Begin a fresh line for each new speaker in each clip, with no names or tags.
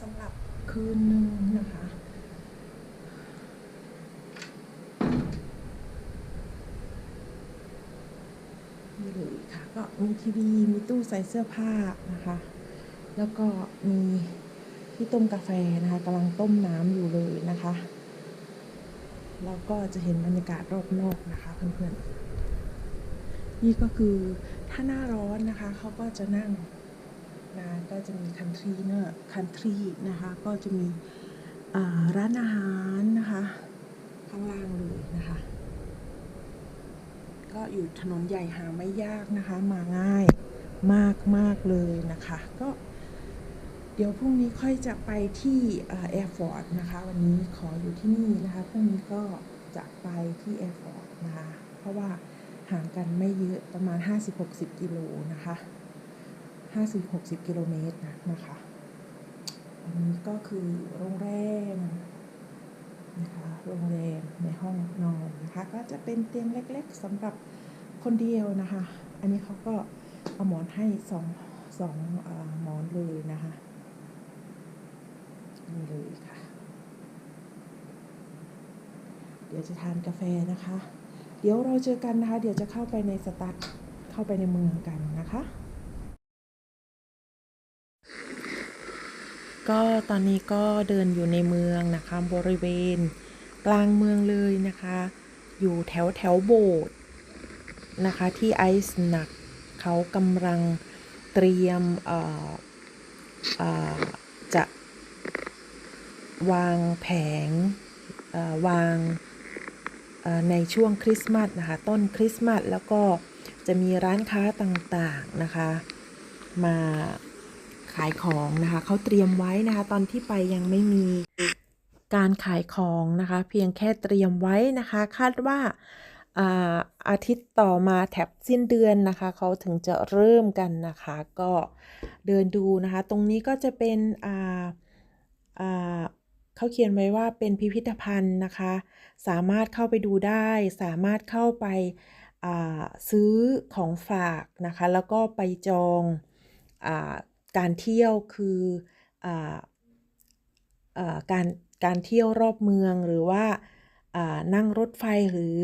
สำหรับคืนหนึ่งนะคะ นี่เลยค่ะ ก็มีทีวี มีตู้ใส่เสื้อผ้านะคะ แล้วก็มีที่ต้มกาแฟนะคะกำลังต้มน้ำอยู่เลยนะคะ แล้วก็จะเห็นบรรยากาศรอบนอกนะคะเพื่อนๆ นี่ก็คือถ้าหน้าร้อนนะคะเขาก็จะนั่ง นะก็จะมีคันทรีเนอร์คันทรีนะคะ ก็จะมีร้านอาหารนะคะ ข้างล่างเลยนะคะ ก็อยู่ถนนใหญ่หาไม่ยากนะคะ มาง่ายมากมากเลยนะคะ ก็เดี๋ยวพรุ่งนี้ค่อยจะไปที่แอร์ฟอร์ดนะคะ วันนี้ขออยู่ที่นี่นะคะพรุ่งนี้ก็จะไปที่แอร์ฟอร์ดนะคะ เพราะว่าห่างกันไม่เยอะประมาณ 50-60 กิโลนะคะ 50-60 กิโลเมตรนะนะคะ อันนี้ก็คือโรงแรมนะคะโรงแรมในห้องนอนนะคะ ก็จะเป็นเตียงเล็กๆสำหรับคนเดียวนะคะ อันนี้เขาก็เอาหมอนให้สองสองอหมอนเลยนะคะนี่เลยค่ะ เดี๋ยวจะทานกาแฟนะคะ เดี๋ยวเราเจอกันนะคะ เดี๋ยวจะเข้าไปในสตาร์ทเข้าไปในเมืองกันนะคะ ก็ตอนนี้ก็เดินอยู่ในเมืองนะคะ บริเวณกลางเมืองเลยนะคะ อยู่แถวแถวโบสถ์นะคะ ที่ไอซ์หนักเขากำลังเตรียมจะวางแผงวางในช่วงคริสต์มาสนะคะ ต้นคริสต์มาสแล้วก็จะมีร้านค้าต่างๆนะคะ มา ขายของนะคะเขาเตรียมไว้นะคะ ตอนที่ไปยังไม่มีการขายของนะคะ เพียงแค่เตรียมไว้นะคะ คาดว่าอาอาทิตย์ต่อมาแถบสิ้นเดือนนะคะเขาถึงจะเริ่มกันนะคะ ก็เดินดูนะคะ ตรงนี้ก็จะเป็นอ่าอ่าเขาเขียนไว้ว่าเป็นพิพิธภัณฑ์นะคะ สามารถเข้าไปดูได้ สามารถเข้าไปาซื้อของฝากนะคะ แล้วก็ไปจองอ การเที่ยวคืออการการเที่ยวรอบเมืองหรือว่านั่งรถไฟหรือ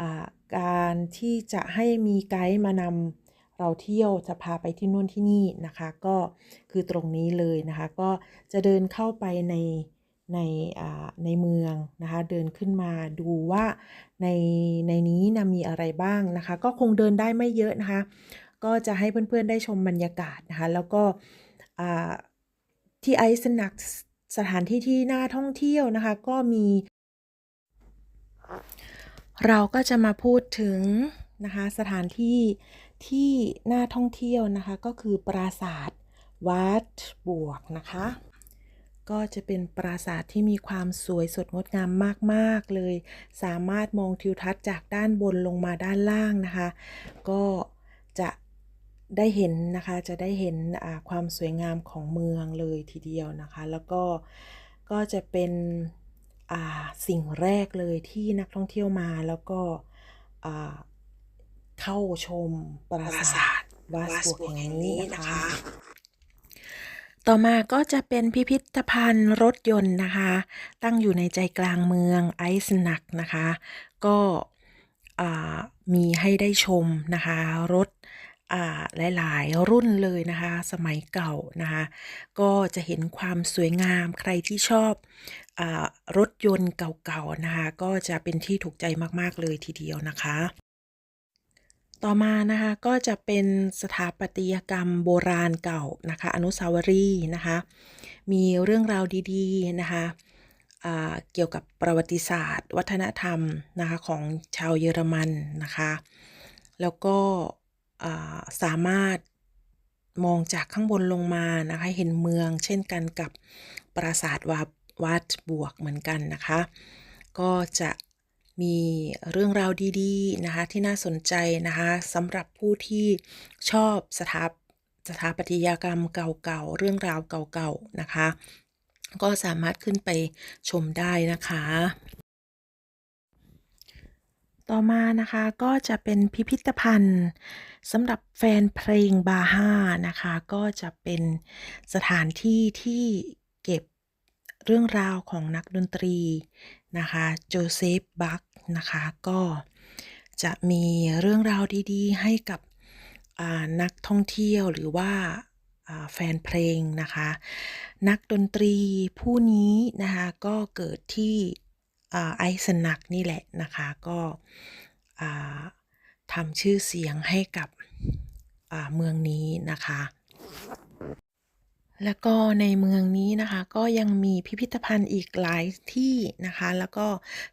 อการที่จะให้มีไกด์มานำเราเที่ยวจะพาไปที่นู่นที่นี่นะคะ ก็คือตรงนี้เลยนะคะ ก็จะเดินเข้าไปในในในเมืองนะคะ เดินขึ้นมาดูว่าในในนี้นะมีอะไรบ้างนะคะ ก็คงเดินได้ไม่เยอะนะคะ ก็จะให้เพื่อนๆได้ชมบรรยากาศนะคะ แล้วก็ที่ไอซ์นักสถานที่ที่น่าท่องเที่ยวนะคะ ก็มี เราก็จะมาพูดถึงนะคะสถานที่ที่น่าท่องเที่ยวนะคะ ก็คือปราสาทวัดบวกนะคะ ก็จะเป็นปราสาทที่มีความสวยสดงดงามมากๆเลย สามารถมองทิวทัศน์จากด้านบนลงมาด้านล่างนะคะ ก็จะ ได้เห็นนะคะจะได้เห็นความสวยงามของเมืองเลยทีเดียวนะคะ แล้วก็ก็จะเป็นสิ่งแรกเลยที่นักท่องเที่ยวมาแล้วก็เข้าชมปราสาทวัดบวกแห่งนี้นะคะ ต่อมาก็จะเป็นพิพิธภัณฑ์รถยนต์นะคะ ตั้งอยู่ในใจกลางเมืองไอซ์นักนะคะ ก็มีให้ได้ชมนะคะ รถ หลาย ๆ รุ่นเลยนะคะ สมัยเก่านะคะ ก็จะเห็นความสวยงามใครที่ชอบอรถยนต์เก่า ๆ นะคะ ก็จะเป็นที่ถูกใจมาก ๆ เลยทีเดียวนะคะ ต่อมานะคะก็จะเป็นสถาปัตยกรรมโบราณเก่านะคะ อนุสาวรีย์นะคะ มีเรื่องราวดีๆนะคะเกี่ยวกับประวัติศาสตร์ วัฒนธรรมนะคะของชาวเยอรมันนะคะ แล้วก็ สามารถมองจากข้างบนลงมานะคะ เห็นเมืองเช่นกันกับปราสาทวาวัดบวกเหมือนกันนะคะ ก็จะมีเรื่องราวดีๆนะคะที่น่าสนใจนะคะสำหรับผู้ที่ชอบสถาสถาปัตยกรรมเก่าๆ เรื่องราวเก่าๆ นะคะ ก็สามารถขึ้นไปชมได้นะคะ ต่อมานะคะก็จะเป็นพิพิธภัณฑ์สำหรับแฟนเพลงบาฮ่านะคะ ก็จะเป็นสถานที่ที่เก็บเรื่องราวของนักดนตรีนะคะโจเซฟบัคนะคะก็จะมีเรื่องราวดีๆ ให้กับนักท่องเที่ยวหรือว่าแฟนเพลงนะคะ นักดนตรีผู้นี้นะคะก็เกิดที่ ไอซ์นักนี่แหละนะคะก็ทำชื่อเสียงให้กับเมืองนี้นะคะ แล้วก็ในเมืองนี้นะคะก็ยังมีพิพิธภัณฑ์อีกหลายที่นะคะ แล้วก็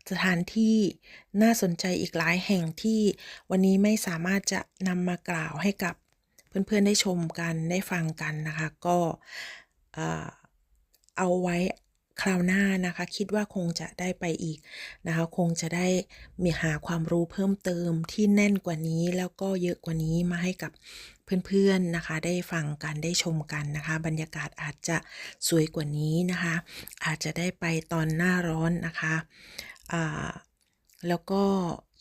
สถานที่น่าสนใจอีกหลายแห่งที่วันนี้ไม่สามารถจะนำมากล่าวให้กับเพื่อนๆได้ชมกันได้ฟังกันนะคะ ก็เอาไว้ คราวหน้านะคะ คิดว่าคงจะได้ไปอีกนะคะ คงจะได้มีหาความรู้เพิ่มเติมที่แน่นกว่านี้แล้วก็เยอะกว่านี้มาให้กับเพื่อนๆนะคะ ได้ฟังกันได้ชมกันนะคะ บรรยากาศอาจจะสวยกว่านี้นะคะ อาจจะได้ไปตอนหน้าร้อนนะคะอ่าแล้วก็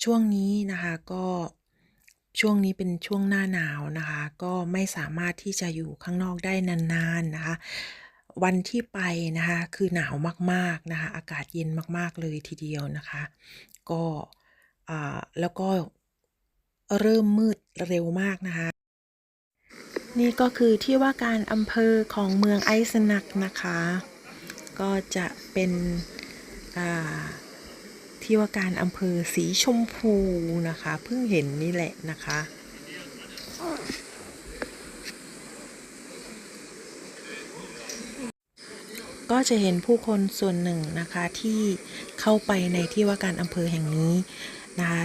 ช่วงนี้นะคะก็ช่วงนี้เป็นช่วงหน้าหนาวนะคะ ก็ไม่สามารถที่จะอยู่ข้างนอกได้นานๆนะคะ วันที่ไปนะคะคือหนาวมากๆนะคะอากาศเย็นมากๆเลยทีเดียวนะคะ ก็แล้วก็เริ่มมืดเร็วมากนะคะ นี่ก็คือที่ว่าการอำเภอของเมืองไอซ์นักนะคะ ก็จะเป็นที่ว่าการอำเภอสีชมพูนะคะ เพิ่งเห็นนี่แหละนะคะ ก็จะเห็นผู้คนส่วนหนึ่งนะคะที่เข้าไปในที่ว่าการอำเภอแห่งนี้นะคะ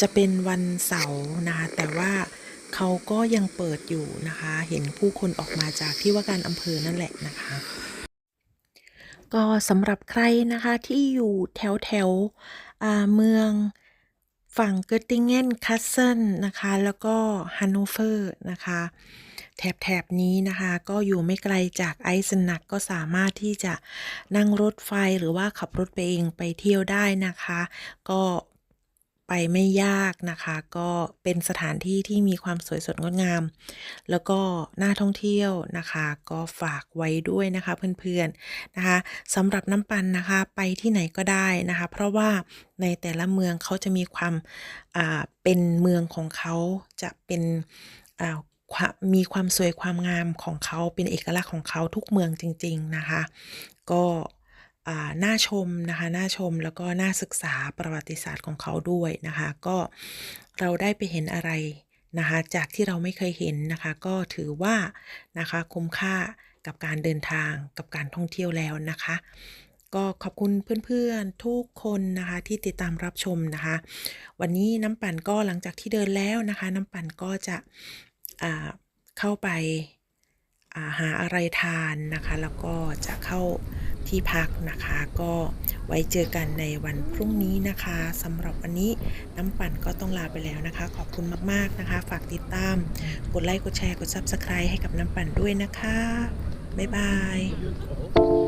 จะเป็นวันเสาร์นะคะแต่ว่าเขาก็ยังเปิดอยู่นะคะ เห็นผู้คนออกมาจากที่ว่าการอำเภอนั่นแหละนะคะ ก็สำหรับใครนะคะที่อยู่แถวแถวเมือง ฝั่งเกอตติงเกนคัสเซนนะคะ แล้วก็ฮันโนเฟอร์นะคะ แถบแถบนี้นะคะ ก็อยู่ไม่ไกลจากไอซ์นักก็สามารถที่จะนั่งรถไฟหรือว่าขับรถไปเองไปเที่ยวได้นะคะ ก็ ไปไม่ยากนะคะ ก็เป็นสถานที่ที่มีความสวยสดงดงาม แล้วก็น่าท่องเที่ยวนะคะ ก็ฝากไว้ด้วยนะคะเพื่อนๆนะคะสำหรับน้ำปันนะคะไปที่ไหนก็ได้นะคะ เพราะว่าในแต่ละเมืองเขาจะมีความอ่าเป็นเมืองของเขาจะเป็นอ่ามีความสวยความงามของเขาเป็นเอกลักษณ์ของเขาทุกเมืองจริง ๆนะคะ ก็ น่าชมนะคะน่าชมแล้วก็น่าศึกษาประวัติศาสตร์ของเขาด้วยนะคะ ก็เราได้ไปเห็นอะไรนะคะจากที่เราไม่เคยเห็นนะคะ ก็ถือว่านะคะคุ้มค่ากับการเดินทางกับการท่องเที่ยวแล้วนะคะ ก็ขอบคุณเพื่อนๆทุกคนนะคะที่ติดตามรับชมนะคะ วันนี้น้ำปั่นก็หลังจากที่เดินแล้วนะคะ น้ำปั่นก็จะเข้าไปาหาอะไรทานนะคะ แล้วก็จะเข้า ที่พักนะคะก็ไว้เจอกันในวันพรุ่งนี้นะคะสำหรับวันนี้น้ำปั่นก็ต้องลาไปแล้วนะคะ ขอบคุณมากๆนะคะ ฝากติดตาม กดไลค์กดแชร์กด Subscribe ให้กับน้ำปั่นด้วยนะคะ บ๊ายบาย